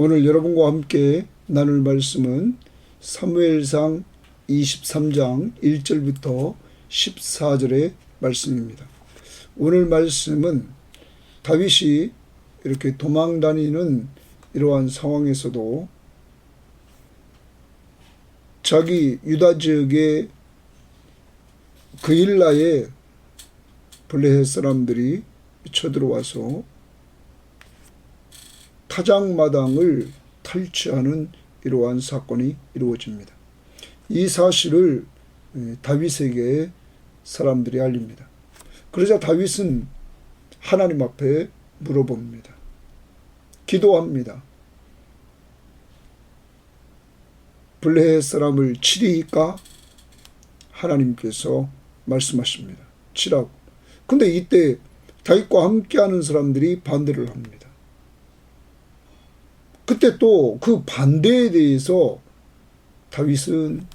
오늘 여러분과 함께 나눌 말씀은 사무엘상 23장 1절부터 14절의 말씀입니다. 오늘 말씀은 다윗이 이렇게 도망 다니는 이러한 상황에서도 자기 유다 지역의 그일라에 블레셋 사람들이 쳐들어와서 타작마당을 탈취하는 이러한 사건이 이루어집니다. 이 사실을 다윗에게 사람들이 알립니다. 그러자 다윗은 하나님 앞에 물어봅니다. 기도합니다. 블레셋 사람을 치리까? 하나님께서 말씀하십니다. 치라고. 근데 이때 다윗과 함께하는 사람들이 반대를 합니다. 그때 또 그 반대에 대해서 다윗은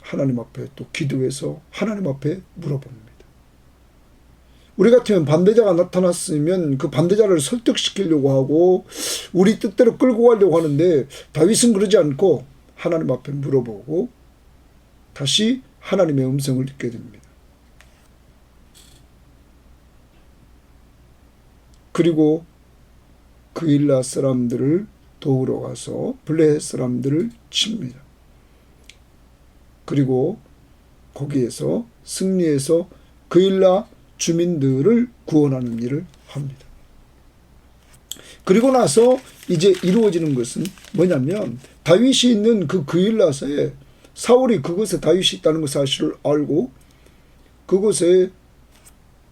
하나님 앞에 또 기도해서 하나님 앞에 물어봅니다. 우리 같으면 반대자가 나타났으면 그 반대자를 설득시키려고 하고 우리 뜻대로 끌고 가려고 하는데 다윗은 그러지 않고 하나님 앞에 물어보고 다시 하나님의 음성을 듣게 됩니다. 그리고 그일라 사람들을 도우러 가서 블레셋 사람들을 칩니다. 그리고 거기에서 승리해서 그일라 주민들을 구원하는 일을 합니다. 그리고 나서 이제 이루어지는 것은 뭐냐면 다윗이 있는 그 그일라서에 사울이 그곳에 다윗이 있다는 그 사실을 알고 그곳에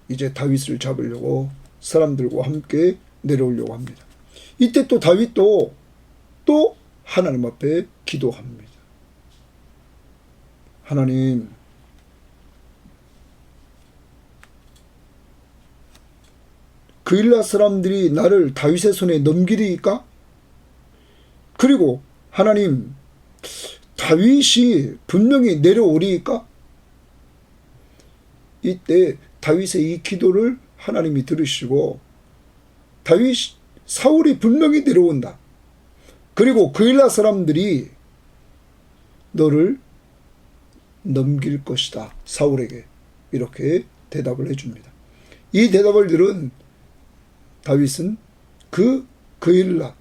이제 다윗을 잡으려고 사람들과 함께 내려오려고 합니다. 이때 또 다윗도 또 하나님 앞에 기도합니다. 하나님, 그일라 사람들이 나를 다윗의 손에 넘기리까? 그리고 하나님, 다윗이 분명히 내려오리까? 이때 다윗의 이 기도를 하나님이 들으시고 다윗 사울이 분명히 내려온다. 그리고 그일라 사람들이 너를 넘길 것이다. 사울에게 이렇게 대답을 해줍니다. 이 대답을 들은 다윗은 그 그일라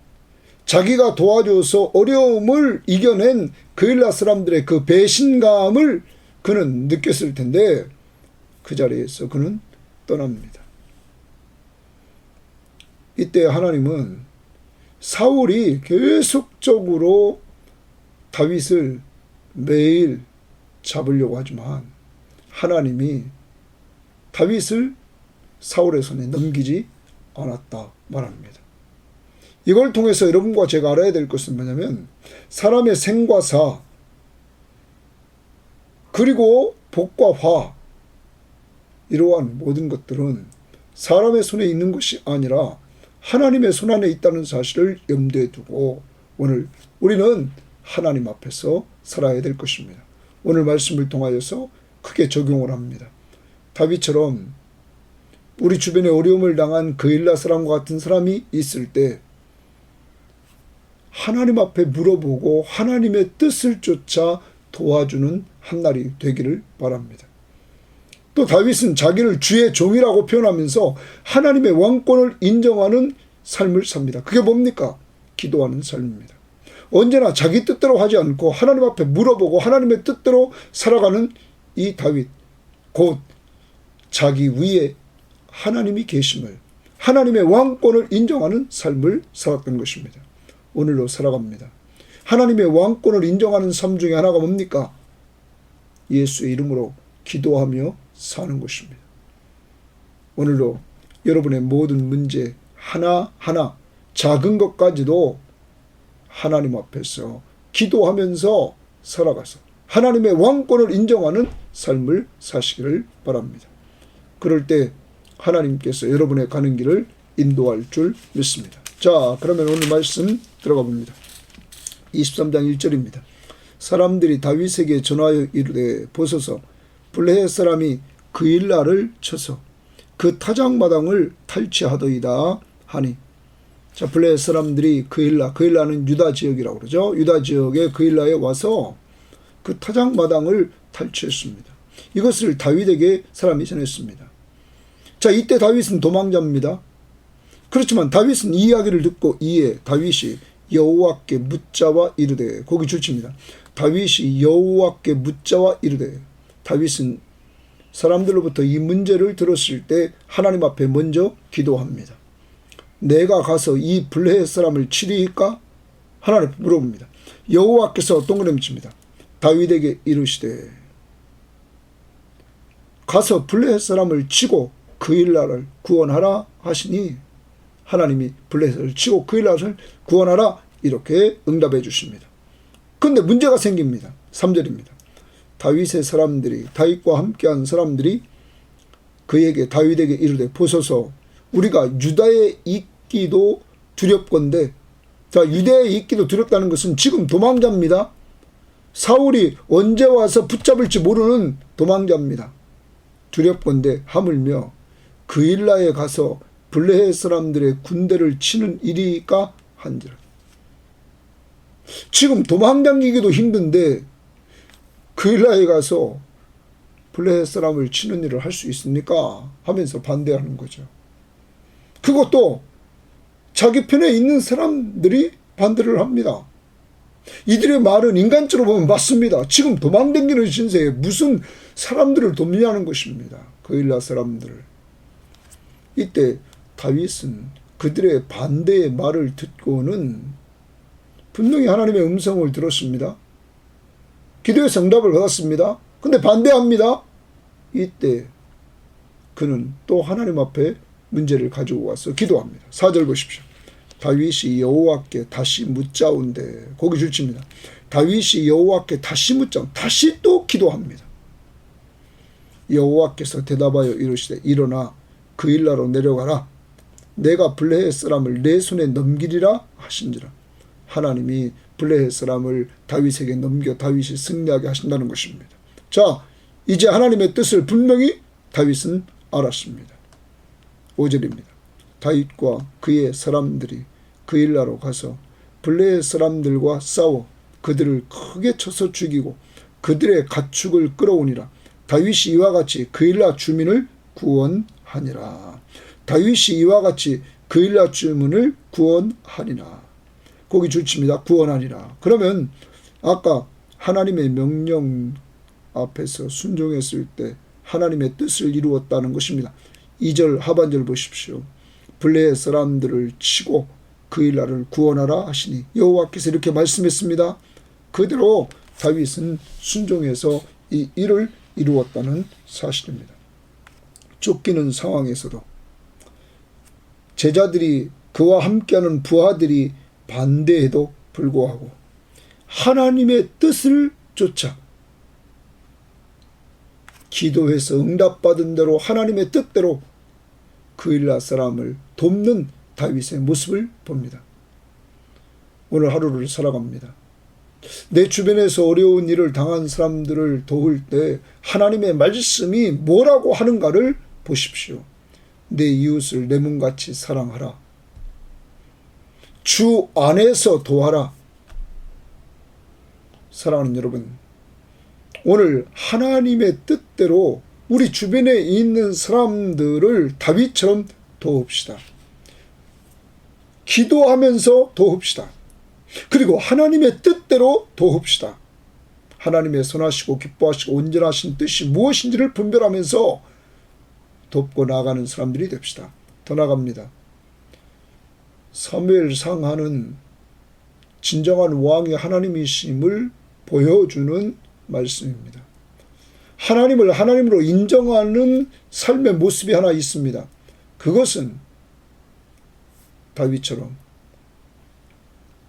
자기가 도와줘서 어려움을 이겨낸 그일라 사람들의 그 배신감을 그는 느꼈을 텐데 그 자리에서 그는 떠납니다. 이때 하나님은 사울이 계속적으로 다윗을 매일 잡으려고 하지만 하나님이 다윗을 사울의 손에 넘기지 않았다 말합니다. 이걸 통해서 여러분과 제가 알아야 될 것은 뭐냐면 사람의 생과 사 그리고 복과 화 이러한 모든 것들은 사람의 손에 있는 것이 아니라 하나님의 손 안에 있다는 사실을 염두에 두고 오늘 우리는 하나님 앞에서 살아야 될 것입니다. 오늘 말씀을 통하여서 크게 적용을 합니다. 다윗처럼 우리 주변에 어려움을 당한 그일라 사람과 같은 사람이 있을 때 하나님 앞에 물어보고 하나님의 뜻을 쫓아 도와주는 한 날이 되기를 바랍니다. 또 다윗은 자기를 주의 종이라고 표현하면서 하나님의 왕권을 인정하는 삶을 삽니다. 그게 뭡니까? 기도하는 삶입니다. 언제나 자기 뜻대로 하지 않고 하나님 앞에 물어보고 하나님의 뜻대로 살아가는 이 다윗, 곧 자기 위에 하나님이 계심을, 하나님의 왕권을 인정하는 삶을 살았던 것입니다. 오늘로 살아갑니다. 하나님의 왕권을 인정하는 삶 중에 하나가 뭡니까? 예수의 이름으로 기도하며 사는 것입니다. 오늘도 여러분의 모든 문제 하나하나 작은 것까지도 하나님 앞에서 기도하면서 살아가서 하나님의 왕권을 인정하는 삶을 사시기를 바랍니다. 그럴 때 하나님께서 여러분의 가는 길을 인도할 줄 믿습니다. 자, 그러면 오늘 말씀 들어가 봅니다. 23장 1절입니다. 사람들이 다윗에게 전하여 이르되 보소서 블레셋 사람이 그일라를 쳐서 그 타작마당을 탈취하더이다 하니 자, 블레 사람들이 그일라, 그일라는 유다 지역이라고 그러죠. 유다 지역의 그일라에 와서 그 타작마당을 탈취했습니다. 이것을 다윗에게 사람이 전했습니다. 자, 이때 다윗은 도망자입니다. 그렇지만 다윗은 이 이야기를 듣고 이에 다윗이 여호와께 묻자와 이르되 거기 줄칩니다. 다윗이 여호와께 묻자와 이르되 다윗은 사람들로부터 이 문제를 들었을 때 하나님 앞에 먼저 기도합니다. 내가 가서 이 블레 사람을 치리이까? 하나님 물어봅니다. 여호와께서 동그라미 칩니다. 다윗에게 이르시되 가서 블레 사람을 치고 그 일날을 구원하라 하시니 하나님이 블레셋을 치고 그 일날을 구원하라 이렇게 응답해 주십니다. 근데 문제가 생깁니다. 3절입니다. 다윗의 사람들이 다윗과 함께한 사람들이 그에게 다윗에게 이르되 보소서 우리가 유다에 있기도 두렵건데 자 유다에 있기도 두렵다는 것은 지금 도망자입니다. 사울이 언제 와서 붙잡을지 모르는 도망자입니다. 두렵건대 하물며 그 일라에 가서 블레셋 사람들의 군대를 치는 일이까 한지라. 지금 도망다니기도 힘든데 그 일라에 가서 블레셋 사람을 치는 일을 할 수 있습니까? 하면서 반대하는 거죠. 그것도 자기 편에 있는 사람들이 반대를 합니다. 이들의 말은 인간적으로 보면 맞습니다. 지금 도망다니는 신세에 무슨 사람들을 돕냐는 것입니다. 그 일라 사람들을. 이때 다윗은 그들의 반대의 말을 듣고는 분명히 하나님의 음성을 들었습니다. 기도의 성답을 받았습니다. 근데 반대합니다. 이때 그는 또 하나님 앞에 문제를 가지고 와서 기도합니다. 4절 보십시오. 다윗이 여호와께 다시 묻자온데 거기 줄칩니다. 다윗이 여호와께 다시 묻자 다시 또 기도합니다. 여호와께서 대답하여 이르시되 일어나 그 일나로 내려가라 내가 블레셋 사람을 내 손에 넘기리라 하신지라 하나님이 블레셋 사람을 다윗에게 넘겨 다윗이 승리하게 하신다는 것입니다. 자 이제 하나님의 뜻을 분명히 다윗은 알았습니다. 5절입니다. 다윗과 그의 사람들이 그 일나로 가서 블레의 사람들과 싸워 그들을 크게 쳐서 죽이고 그들의 가축을 끌어오니라. 다윗이 이와 같이 그 일나 주민을 구원하니라. 다윗이 이와 같이 그 일나 주민을 구원하니라. 거기 줄칩니다. 구원하니라. 그러면 아까 하나님의 명령 앞에서 순종했을 때 하나님의 뜻을 이루었다는 것입니다. 2절 하반절 보십시오. 블레의 사람들을 치고 그 일날을 구원하라 하시니 여호와께서 이렇게 말씀했습니다. 그대로 다윗은 순종해서 이 일을 이루었다는 사실입니다. 쫓기는 상황에서도 제자들이 그와 함께하는 부하들이 반대에도 불구하고 하나님의 뜻을 쫓아 기도해서 응답받은 대로 하나님의 뜻대로 그 일라 사람을 돕는 다윗의 모습을 봅니다. 오늘 하루를 살아갑니다. 내 주변에서 어려운 일을 당한 사람들을 도울 때 하나님의 말씀이 뭐라고 하는가를 보십시오. 내 이웃을 내 몸같이 사랑하라. 주 안에서 도와라. 사랑하는 여러분, 오늘 하나님의 뜻대로 우리 주변에 있는 사람들을 다윗처럼 도웁시다. 기도하면서 도웁시다. 그리고 하나님의 뜻대로 도웁시다. 하나님의 선하시고 기뻐하시고 온전하신 뜻이 무엇인지를 분별하면서 돕고 나가는 사람들이 됩시다. 더 나갑니다. 사무엘상하는 진정한 왕이 하나님이심을 보여주는 말씀입니다. 하나님을 하나님으로 인정하는 삶의 모습이 하나 있습니다. 그것은 다윗처럼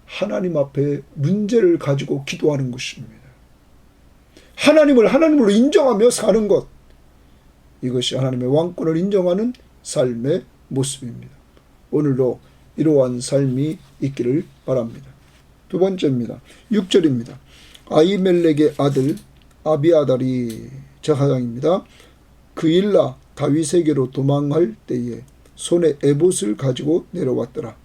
하나님 앞에 문제를 가지고 기도하는 것입니다. 하나님을 하나님으로 인정하며 사는 것. 이것이 하나님의 왕권을 인정하는 삶의 모습입니다. 오늘도 이러한 삶이 있기를 바랍니다. 두 번째입니다. 6절입니다. 아이멜렉의 아들 아비아달이 저하장입니다. 그 일라 다윗에게로 도망할 때에 손에 에봇을 가지고 내려왔더라.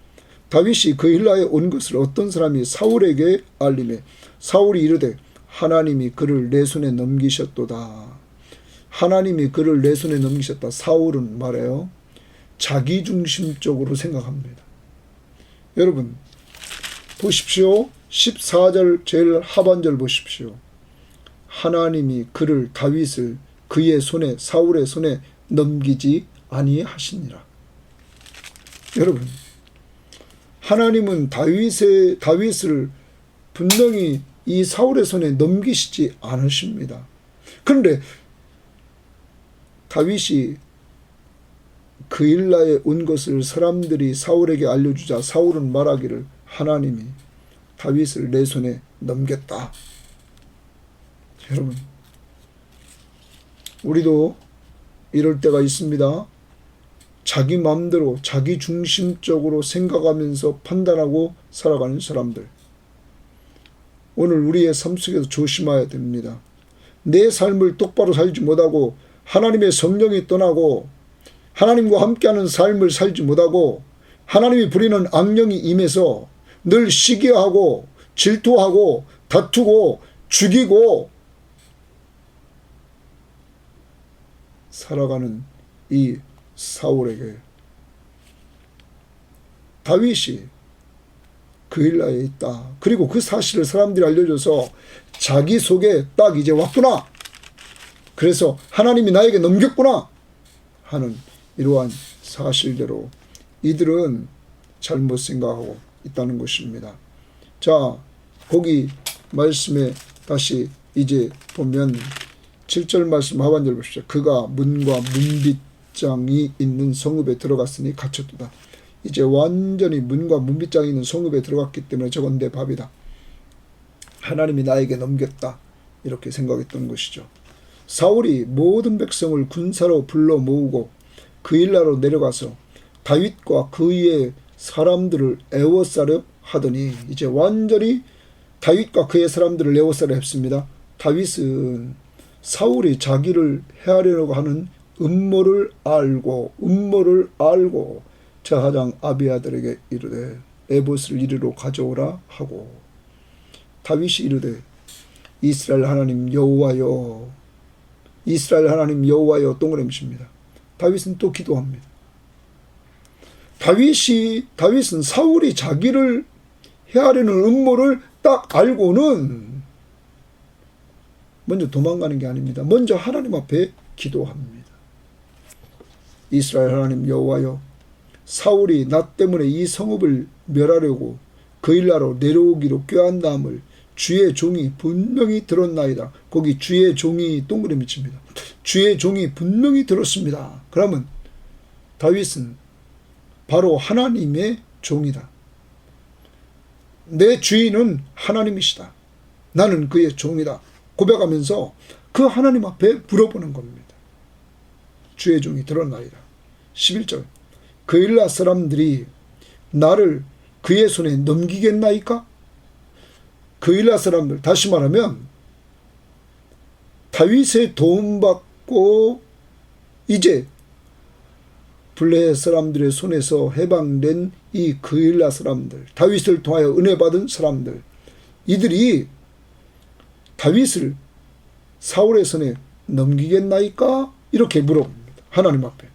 다윗이 그일라에 온 것을 어떤 사람이 사울에게 알림해 사울이 이르되 하나님이 그를 내 손에 넘기셨도다. 하나님이 그를 내 손에 넘기셨다. 사울은 말해요. 자기 중심적으로 생각합니다. 여러분 보십시오. 14절 제일 하반절 보십시오. 하나님이 그를 다윗을 그의 손에 사울의 손에 넘기지 아니하시니라. 여러분 하나님은 다윗의 다윗을 분명히 이 사울의 손에 넘기시지 않으십니다. 그런데 다윗이 그일라에 온 것을 사람들이 사울에게 알려주자 사울은 말하기를 하나님이 다윗을 내 손에 넘겼다. 여러분, 우리도 이럴 때가 있습니다. 자기 마음대로 자기 중심적으로 생각하면서 판단하고 살아가는 사람들. 오늘 우리의 삶 속에서 조심해야 됩니다. 내 삶을 똑바로 살지 못하고 하나님의 성령이 떠나고 하나님과 함께하는 삶을 살지 못하고 하나님이 부리는 악령이 임해서 늘 시기하고 질투하고 다투고 죽이고 살아가는 이 사울에게 다윗이 그 일라에 있다. 그리고 그 사실을 사람들이 알려줘서 자기 속에 딱 이제 왔구나. 그래서 하나님이 나에게 넘겼구나 하는 이러한 사실대로 이들은 잘못 생각하고 있다는 것입니다. 자, 거기 말씀에 다시 이제 보면 7절 말씀 하반절 보십시오. 그가 문과 문빗장이 있는 성읍에 들어갔으니 갇혔도다. 이제 완전히 문과 문빗장이 있는 성읍에 들어갔기 때문에 저건 내 밥이다. 하나님이 나에게 넘겼다. 이렇게 생각했던 것이죠. 사울이 모든 백성을 군사로 불러 모으고 그일라로 내려가서 다윗과 그의 사람들을 애워싸려 하더니 이제 완전히 다윗과 그의 사람들을 애워싸려 했습니다. 다윗은 사울이 자기를 헤아려고 하는 음모를 알고 음모를 알고 제하장 아비아들에게 이르되 에봇을 이리로 가져오라 하고 다윗이 이르되 이스라엘 하나님 여호와여 이스라엘 하나님 여호와여 동그라미십니다. 다윗은 또 기도합니다. 다윗이 다윗은 사울이 자기를 헤아리는 음모를 딱 알고는 먼저 도망가는 게 아닙니다. 먼저 하나님 앞에 기도합니다. 이스라엘 하나님 여호와여 사울이 나 때문에 이 성읍을 멸하려고 그 일라로 내려오기로 꾀한다함을 주의 종이 분명히 들었나이다. 거기 주의 종이 동그라미 칩니다. 주의 종이 분명히 들었습니다. 그러면 다윗은 바로 하나님의 종이다. 내 주인은 하나님이시다. 나는 그의 종이다. 고백하면서 그 하나님 앞에 물어보는 겁니다. 주의 종이 들었나이다. 11절. 그 일라 사람들이 나를 그의 손에 넘기겠나이까? 그 일라 사람들, 다시 말하면, 다윗의 도움받고 이제 블레 사람들의 손에서 해방된 이 그일라 사람들, 다윗을 통하여 은혜 받은 사람들, 이들이 다윗을 사울의 손에 넘기겠나이까? 이렇게 물어봅니다. 하나님 앞에.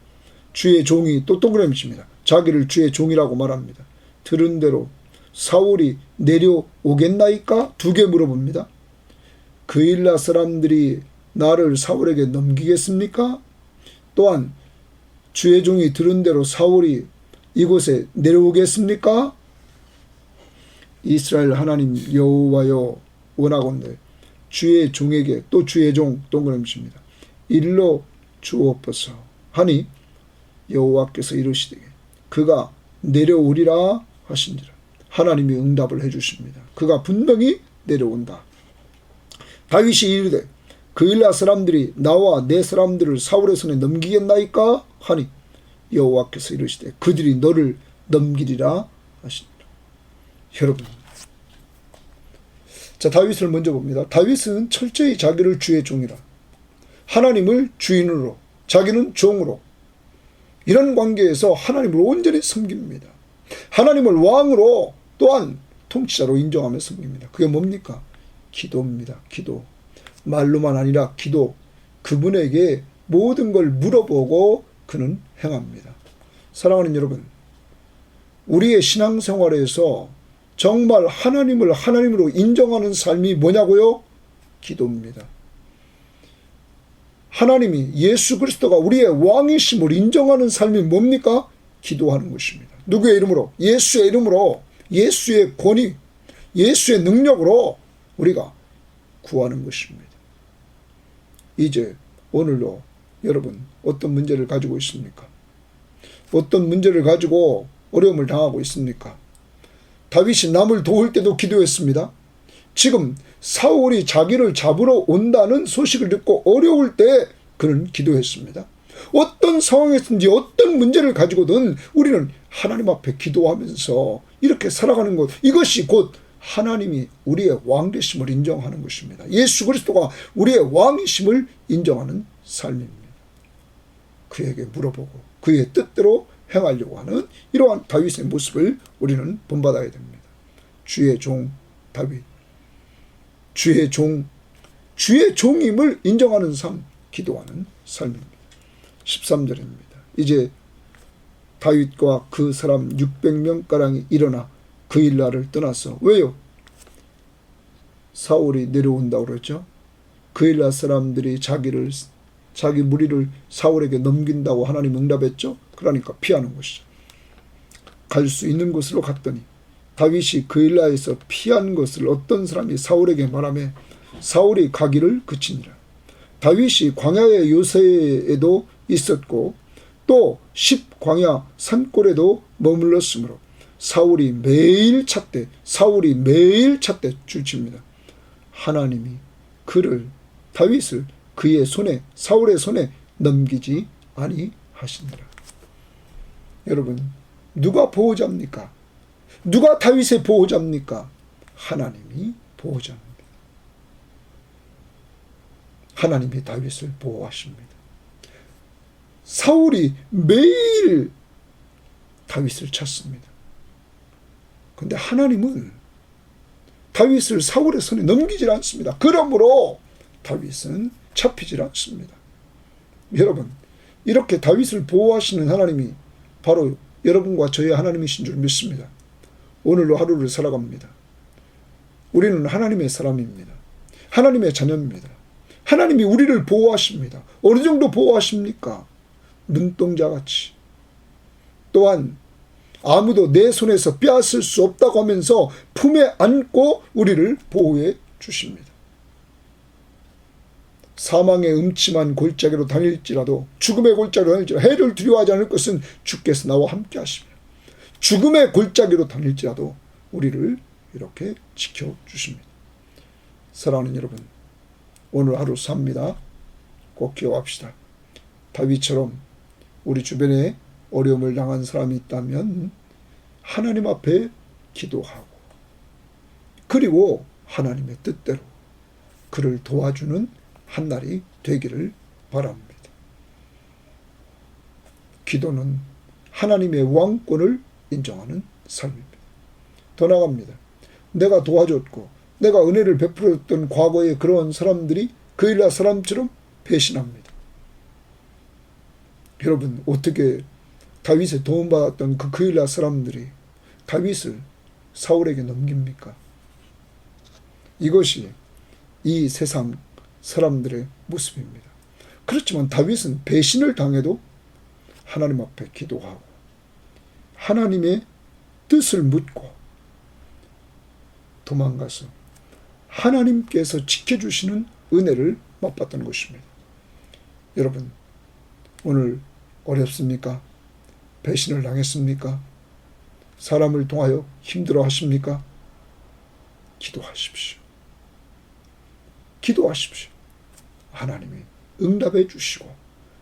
주의 종이 또 동그라미 칩니다. 자기를 주의 종이라고 말합니다. 들은 대로 사울이 내려오겠나이까? 두 개 물어봅니다. 그일라 사람들이 나를 사울에게 넘기겠습니까? 또한 주의 종이 들은 대로 사울이 이곳에 내려오겠습니까? 이스라엘 하나님 여호와여 원하건대 주의 종에게 또 주의 종 동그라미십니다. 일러 주옵소서 하니 여호와께서 이르시되 그가 내려오리라 하신지라 하나님이 응답을 해주십니다. 그가 분명히 내려온다. 다윗이 이르되 그일라 사람들이 나와 내 사람들을 사울의 손에 넘기겠나이까 하니 여호와께서 이르시되 그들이 너를 넘기리라 하시니라. 여러분 자 다윗을 먼저 봅니다. 다윗은 철저히 자기를 주의 종이라 하나님을 주인으로 자기는 종으로 이런 관계에서 하나님을 온전히 섬깁니다. 하나님을 왕으로 또한 통치자로 인정하며 섬깁니다. 그게 뭡니까? 기도입니다. 기도. 말로만 아니라 기도. 그분에게 모든 걸 물어보고 그는 행합니다. 사랑하는 여러분, 우리의 신앙생활에서 정말 하나님을 하나님으로 인정하는 삶이 뭐냐고요? 기도입니다. 하나님이 예수 그리스도가 우리의 왕이심을 인정하는 삶이 뭡니까? 기도하는 것입니다. 누구의 이름으로? 예수의 이름으로, 예수의 권위, 예수의 능력으로 우리가 구하는 것입니다. 이제 오늘도 여러분 어떤 문제를 가지고 있습니까? 어떤 문제를 가지고 어려움을 당하고 있습니까? 다윗이 남을 도울 때도 기도했습니다. 지금 사울이 자기를 잡으러 온다는 소식을 듣고 어려울 때 그는 기도했습니다. 어떤 상황에서든지 어떤 문제를 가지고든 우리는 하나님 앞에 기도하면서 이렇게 살아가는 것 이것이 곧 하나님이 우리의 왕 되심을 인정하는 것입니다. 예수 그리스도가 우리의 왕이심을 인정하는 삶입니다. 그에게 물어보고 그의 뜻대로 행하려고 하는 이러한 다윗의 모습을 우리는 본받아야 됩니다. 주의 종 다윗 주의 종 주의 종임을 인정하는 삶 기도하는 삶입니다. 13절입니다. 이제 다윗과 그 사람 600명가량이 일어나 그 일날을 떠났어. 왜요? 사울이 내려온다고 그랬죠. 그 일날 사람들이 자기를 자기 무리를 사울에게 넘긴다고 하나님 응답했죠. 그러니까 피하는 것이죠. 갈 수 있는 곳으로 갔더니 다윗이 그 일라에서 피한 것을 어떤 사람이 사울에게 말하며 사울이 가기를 그치니라. 다윗이 광야의 요새에도 있었고 또 십광야 산골에도 머물렀으므로 사울이 매일 찾되 사울이 매일 찾되 주칩니다. 하나님이 그를 다윗을 그의 손에 사울의 손에 넘기지 아니하시니라. 여러분 누가 보호자입니까? 누가 다윗의 보호자입니까? 하나님이 보호자입니다. 하나님이 다윗을 보호하십니다. 사울이 매일 다윗을 찾습니다. 근데 하나님은 다윗을 사울의 손에 넘기질 않습니다. 그러므로 다윗은 잡히질 않습니다. 여러분, 이렇게 다윗을 보호하시는 하나님이 바로 여러분과 저의 하나님이신 줄 믿습니다. 오늘로 하루를 살아갑니다. 우리는 하나님의 사람입니다. 하나님의 자녀입니다. 하나님이 우리를 보호하십니다. 어느 정도 보호하십니까? 눈동자 같이. 또한 아무도 내 손에서 빼앗을 수 없다고 하면서 품에 안고 우리를 보호해 주십니다. 사망의 음침한 골짜기로 다닐지라도 죽음의 골짜기로 다닐지라도 해를 두려워하지 않을 것은 주께서 나와 함께 하시며 죽음의 골짜기로 다닐지라도 우리를 이렇게 지켜주십니다. 사랑하는 여러분 오늘 하루 삽니다. 꼭 기억합시다. 다윗처럼 우리 주변에 어려움을 당한 사람이 있다면 하나님 앞에 기도하고 그리고 하나님의 뜻대로 그를 도와주는 한 날이 되기를 바랍니다. 기도는 하나님의 왕권을 인정하는 삶입니다. 더 나갑니다. 내가 도와줬고 내가 은혜를 베풀었던 과거의 그런 사람들이 그 일라 사람처럼 배신합니다. 여러분 어떻게 다윗의 도움받았던 그 그일라 사람들이 다윗을 사울에게 넘깁니까? 이것이 이 세상 사람들의 모습입니다. 그렇지만 다윗은 배신을 당해도 하나님 앞에 기도하고 하나님의 뜻을 묻고 도망가서 하나님께서 지켜주시는 은혜를 맛봤던 것입니다. 여러분, 오늘 어렵습니까? 배신을 당했습니까? 사람을 통하여 힘들어 하십니까? 기도하십시오. 기도하십시오. 하나님이 응답해 주시고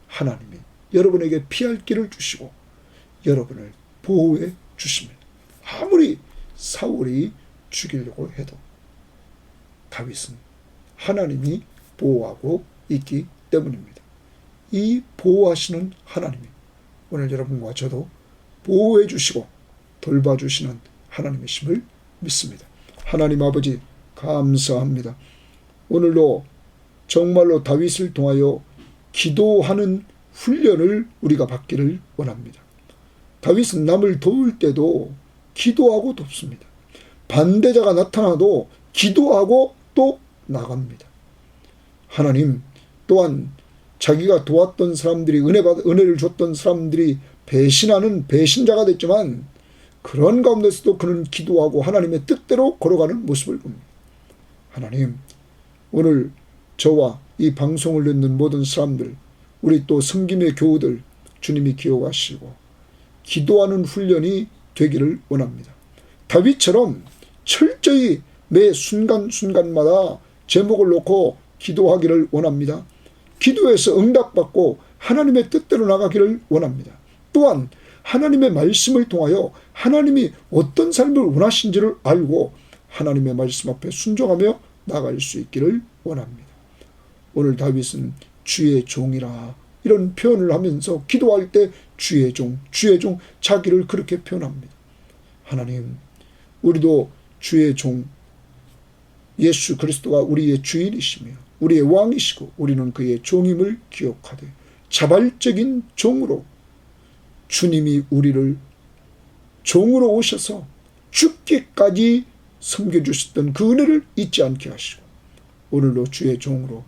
하나님이 여러분에게 피할 길을 주시고 여러분을 보호해 주십니다. 아무리 사울이 죽이려고 해도 다윗은 하나님이 보호하고 있기 때문입니다. 이 보호하시는 하나님이 오늘 여러분과 저도 보호해 주시고 돌봐주시는 하나님이심을 믿습니다. 하나님 아버지 감사합니다. 오늘도 정말로 다윗을 통하여 기도하는 훈련을 우리가 받기를 원합니다. 다윗은 남을 도울 때도 기도하고 돕습니다. 반대자가 나타나도 기도하고 또 나갑니다. 하나님 또한 자기가 도왔던 사람들이 은혜 받 은혜를 줬던 사람들이 배신하는 배신자가 됐지만 그런 가운데서도 그는 기도하고 하나님의 뜻대로 걸어가는 모습을 봅니다. 하나님 오늘 저와 이 방송을 듣는 모든 사람들 우리 또 성김의 교우들 주님이 기억하시고 기도하는 훈련이 되기를 원합니다. 다윗처럼 철저히 매 순간순간마다 제목을 놓고 기도하기를 원합니다. 기도에서 응답받고 하나님의 뜻대로 나가기를 원합니다. 또한 하나님의 말씀을 통하여 하나님이 어떤 삶을 원하신지를 알고 하나님의 말씀 앞에 순종하며 나갈 수 있기를 원합니다. 오늘 다윗은 주의 종이라 이런 표현을 하면서 기도할 때 주의 종, 주의 종 자기를 그렇게 표현합니다. 하나님, 우리도 주의 종 예수 그리스도가 우리의 주인이시며 우리의 왕이시고 우리는 그의 종임을 기억하되 자발적인 종으로 주님이 우리를 종으로 오셔서 죽기까지 섬겨주셨던 그 은혜를 잊지 않게 하시고 오늘도 주의 종으로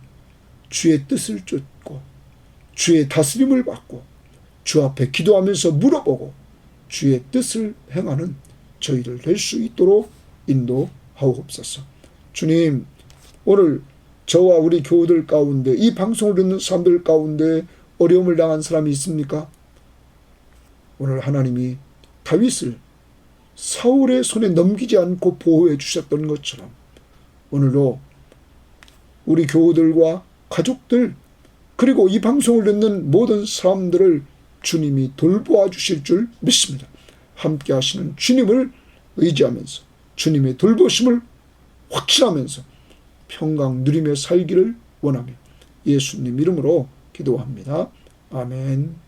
주의 뜻을 쫓고 주의 다스림을 받고 주 앞에 기도하면서 물어보고 주의 뜻을 행하는 저희들 될수 있도록 인도하옵소서. 주님, 오늘 저와 우리 교우들 가운데 이 방송을 듣는 사람들 가운데 어려움을 당한 사람이 있습니까? 오늘 하나님이 다윗을 사울의 손에 넘기지 않고 보호해 주셨던 것처럼 오늘도 우리 교우들과 가족들 그리고 이 방송을 듣는 모든 사람들을 주님이 돌보아 주실 줄 믿습니다. 함께 하시는 주님을 의지하면서 주님의 돌보심을 확신하면서 평강 누리며 살기를 원하며 예수님 이름으로 기도합니다. 아멘.